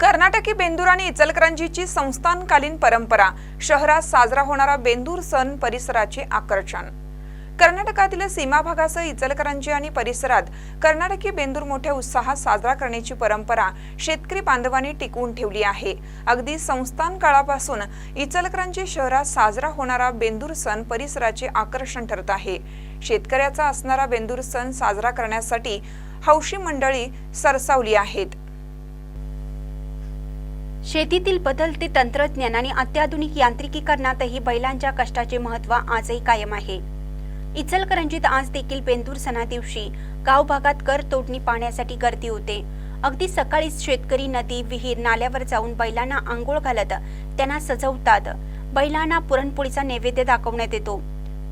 कर्नाटकी बेंदूर आणि इचलकरंजीची संस्थानकालीन परंपरा शहरात साजरा होणारा बेंदूर सण परिसराचे आकर्षण. कर्नाटकातील सीमा भागासह इचलकरंजी आणि परिसरात कर्नाटकी बेंदूर मोठ्या उत्साहात साजरा करण्याची परंपरा शेतकरी बांधवांनी टिकवून ठेवली आहे. अगदी संस्थान काळापासून इचलकरंजी शहरात साजरा होणारा बेंदूर सण परिसराचे आकर्षण ठरत आहे. शेतकऱ्याचा असणारा बेंदूर सण साजरा करण्यासाठी हौशी मंडळी सरसावली आहेत. शेतीतील बदलते तंत्रज्ञान आणि अत्याधुनिक यांत्रिकीकरणातही बैलांच्या कष्टाचे महत्त्व आजही कायम आहे. इचलकरंजीत आज देखील बेंदूर सणा दिवशी गाव भागात कर तोडणी पाहण्यासाठी गर्दी होते. अगदी सकाळीच शेतकरी नदी विहीर नाल्यावर जाऊन बैलांना आंघोळ घालत त्यांना सजवतात. बैलांना पुरणपोळीचा नैवेद्य दाखवण्यात येतो.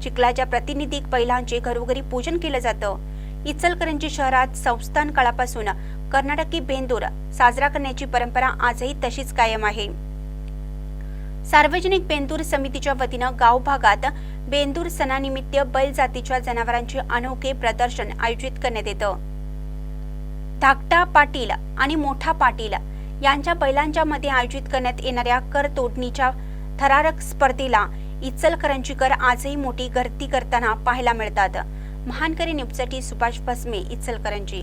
चिखलाच्या प्रतिनिधिक बैलांचे घरोघरी पूजन केलं जातं. इचलकरंजी शहरात संस्थान काळापासून कर्नाटकी बेंदूर साजरा करण्याची परंपरा आजही तशीच कायम आहे. सार्वजनिक बेंदूर समितीच्या वतीनं गाव भागात बेंदूर सणानिमित्त बैल जातीच्या जनावरांचे अनोखे प्रदर्शन आयोजित करण्यात येतं. धाकटा पाटील आणि मोठा पाटील यांच्या बैलांच्या मध्ये आयोजित करण्यात येणाऱ्या कर तोडणीच्या थरारक स्पर्धेला इचलकरंजीकर आजही मोठी गर्दी करताना पाहायला मिळतात. महानकरी न्यूजसाठी सुभाष भस्मे इचलकरंजी.